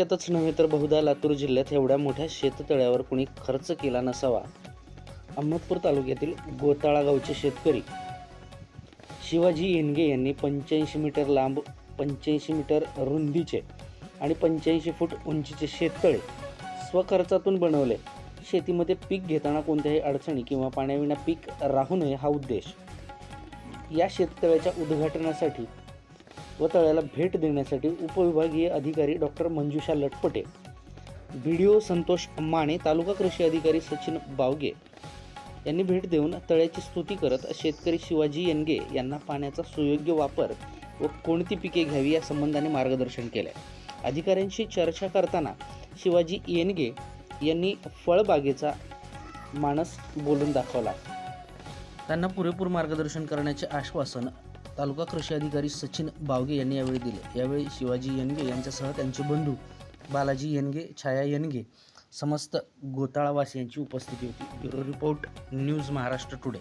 त्यातच नव्हे तर बहुधा लातूर जिल्ह्यात एवढ्या मोठ्या शेततळ्यावर कुणी खर्च केला नसावा. अहमदपूर तालुक्यातील गोताळा गावचे शेतकरी शिवाजी येनगे यांनी पंच्याऐंशी मीटर लांब पंच्याऐंशी मीटर रुंदीचे आणि पंच्याऐंशी फूट उंचीचे शेततळे स्वखर्चातून बनवले. शेतीमध्ये पीक घेताना कोणत्याही अडचणी किंवा पाण्याविना पीक राहू नये हा उद्देश. या शेततळ्याच्या उद्घाटनासाठी व तळ्याला भेट देण्यासाठी उपविभागीय अधिकारी doctor Manjusha Latpate B D O Santosh Mane तालुका कृषी अधिकारी सचिन बावगे यांनी भेट देऊन तळ्याची स्तुती करत शेतकरी शिवाजी येनगे यांना पाण्याचा सुयोग्य वापर व कोणती पिके घ्यावी या संबंधाने मार्गदर्शन केले अधिकाऱ्यांशी चर्चा करताना शिवाजी येनगे यांनी फळबागेचा मानस बोलून दाखवला. त्यांना पुरेपूर मार्गदर्शन करण्याचे आश्वासन तालुका कृषी अधिकारी सचिन बावगे यांनी यावेळी दिले. यावेळी शिवाजी येनगे यांच्यासह त्यांचे बंधू बालाजी येनगे छाया येनगे समस्त गोताळावासियांची उपस्थिती होती. Bureau report news Maharashtra today.